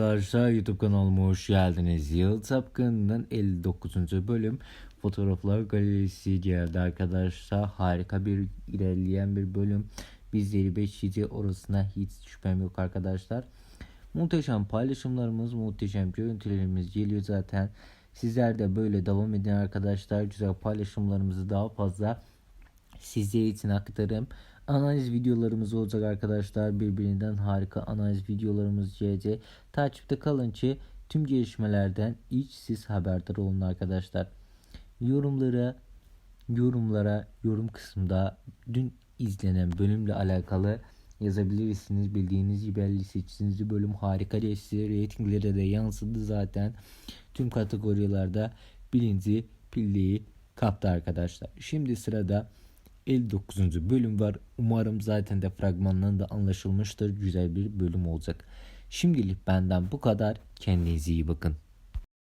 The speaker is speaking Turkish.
Arkadaşlar YouTube kanalıma hoş geldiniz. Yıl Sapkın'ın 59. bölüm Fotoğraflar Galerisi geldi arkadaşlar. Harika bir ilerleyen bir bölüm. Bizleri bekleyecek orasına hiç şüphem yok arkadaşlar. Muhteşem paylaşımlarımız, muhteşem görüntülerimiz geliyor zaten. Sizler de böyle devam edin arkadaşlar. Güzel paylaşımlarımızı daha fazla sizler için aktarım. Analiz videolarımız olacak arkadaşlar. Birbirinden harika analiz videolarımız gelecek. Takipte kalın ki tüm gelişmelerden ilk siz haberdar olun arkadaşlar. Yorumlara yorumlara yorum kısmında dün izlenen bölümle alakalı yazabilirsiniz. Bildiğiniz gibi 58. bölüm harika geçti. Reytinglere de yansıdı zaten. Tüm kategorilerde birinci pilliği kaptı arkadaşlar. Şimdi sırada 59. bölüm var. Umarım zaten de fragmandan da anlaşılmıştır. Güzel bir bölüm olacak. Şimdilik benden bu kadar. Kendinize iyi bakın.